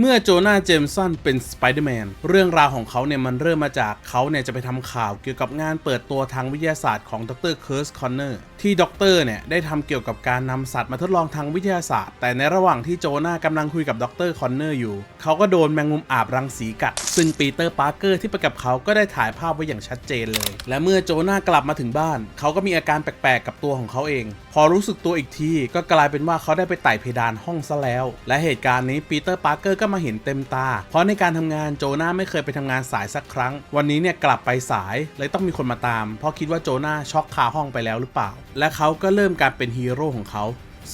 เมื่อโจนาเจมสันเป็นสไปเดอร์แมนเรื่องราวของเขาเนี่ยมันเริ่มมาจากเขาเนี่ยจะไปทำข่าวเกี่ยวกับงานเปิดตัวทางวิทยาศาสตร์ของดรเคิร์สคอนเนอร์ที่ดรเนี่ยได้ทำเกี่ยวกับการนำสัตว์มาทดลองทางวิทยาศาสตร์ แต่ในระหว่างที่โจนากำลังคุยกับดรคอนเนอร์อยู่ เขาก็โดนแมงมุมอาบรังสีกัด ซึ่งปีเตอร์ปาร์เกอร์ที่ไปกับเขาก็ได้ถ่ายภาพไว้อย่างชัดเจนเลย และเมื่อโจนากลับมาถึงบ้าน เขาก็มีอาการแปลกๆกับตัวของเขาเอง พอรู้สึกตัวอีกทีก็กลายเป็นว่าเขาได้ไปไต่เพดานห้องซะแล้ว และเหตุการณ์นี้ปีเตอร์ปาร์เกอร์ก็มาเห็นเต็มตา เพราะในการทำงานโจนาไม่เคยไปทำงานสายสักครั้ง วันนี้เนี่ยกลับไปสายเลยต้องมีคนมาตาม เพราะคิดว่าโจนาช็อกคาห้องไปแล้วหรือเปล่า และเขาก็เริ่มการเป็นฮีโร่ของเขา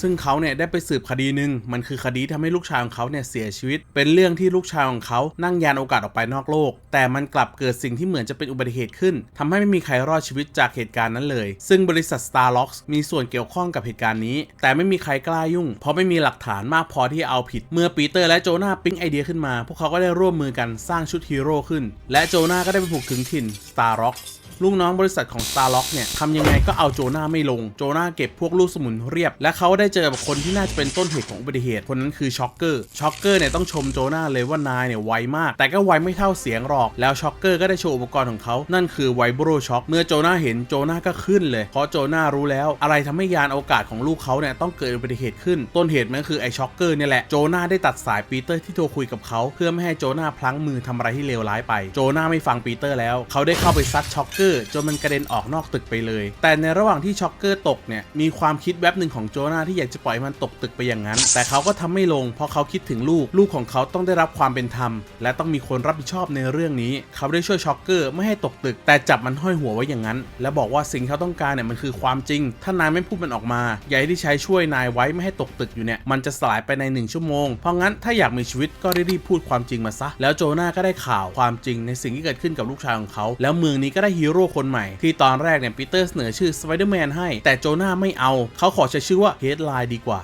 ซึ่งเขาเนี่ยได้ไปสืบคดีหนึ่งมันคือคดีทำให้ลูกชายของเขาเนี่ยเสียชีวิต เป็นเรื่องที่ลูกชายของเขานั่งยานโอกาสออกไปนอกโลก แต่มันกลับเกิดสิ่งที่เหมือนจะเป็นอุบัติเหตุขึ้นทำให้ไม่มีใครรอดชีวิตจากเหตุการณ์นั้นเลย ซึ่งบริษัท Starlocks มีส่วนเกี่ยวข้องกับเหตุการณ์นี้ แต่ไม่มีใครกล้ายุ่ง เพราะไม่มีหลักฐานมากพอที่จะเอาผิด เมื่อปีเตอร์และโจนาห์ปิ๊งไอเดียขึ้นมา พวกเขาก็ได้ร่วมมือกันสร้างชุดฮีโร่ขึ้น และโจนาห์ก็ได้ไปผูกถึงถิ่น Starlocks ลูกน้องบริษัทของ Starlock เนี่ยทำยังไงก็เอาโจนาไม่ลง โจนาเก็บพวกลูกสมุนเรียบ และเขาได้เจอกับคนที่น่าจะเป็นต้นเหตุของอุบัติเหตุคนนั้นคือช็อกเกอร์ช็อกเกอร์เนี่ยต้องชมโจนาเลยว่านายเนี่ยไวมาก แต่ก็ไวไม่เท่าเสียงหรอก แล้วช็อกเกอร์ก็ได้โชว์อุปกรณ์ของเขานั่นคือไวโบรช็อกเมื่อโจนาเห็นโจนาก็ขึ้นเลย เพราะโจนารู้แล้ว อะไรทำให้ยานโอกาศของลูกเขาเนี่ยต้องเกิดอุบัติเหตุขึ้น ต้นเหตุมันก็คือไอช็อกเกอร์เนี่ยแหละโจนาได้ตัดสายปีเตอร์ที่โทรคุยกับเขาเพื่อไม่ให้โจนาพลั้งมือทำอะไรที่เลวร้ายไปโจนาไม่ฟังปีเตอร์แล้วเขาได้เข้าไปซัดช็อกเกอร์จนมันกระเด็นออกนอกตึกไปเลย แต่ในระหว่างที่ช็อกเกอร์ตกเนี่ยมีความคิดแวบหนึ่งของโจนาที่อยากจะปล่อยมันตกตึกไปอย่างนั้น แต่เขาก็ทำไม่ลงเพราะเขาคิดถึงลูกลูกของเขาต้องได้รับความเป็นธรรม และต้องมีคนรับผิดชอบในเรื่องนี้ เขาได้ช่วยช็อกเกอร์ไม่ให้ตกตึก แต่จับมันห้อยหัวไว้อย่างนั้น และบอกว่าสิ่งเขาต้องการเนี่ยมันคือความจริง ถ้านายไม่พูดมันออกมาใหญ่ที่ใช้ช่วยนายไว้ไม่ให้ตกตึกอยู่เนี่ยมันจะสลายไปในหนึ่งชั่วโมง เพราะงั้นถ้าอยากมีชีวิตก็รีบๆพูดความจริงมาซะ แล้วโจนาก็ได้ข่าวความจริงในสิ่งที่เกิดขึ้นกับลูกชายของเขา แล้วเมืองนี้ก็ได้ฮีโร่คนใหม่ ที่ตอนแรกเนี่ยปีเตอร์เสนอชื่อสไปเดอร์แมนให้ แต่โจนาไม่เอา เขาขอใช้ชื่อว่าเฮดไลน์ดีกว่า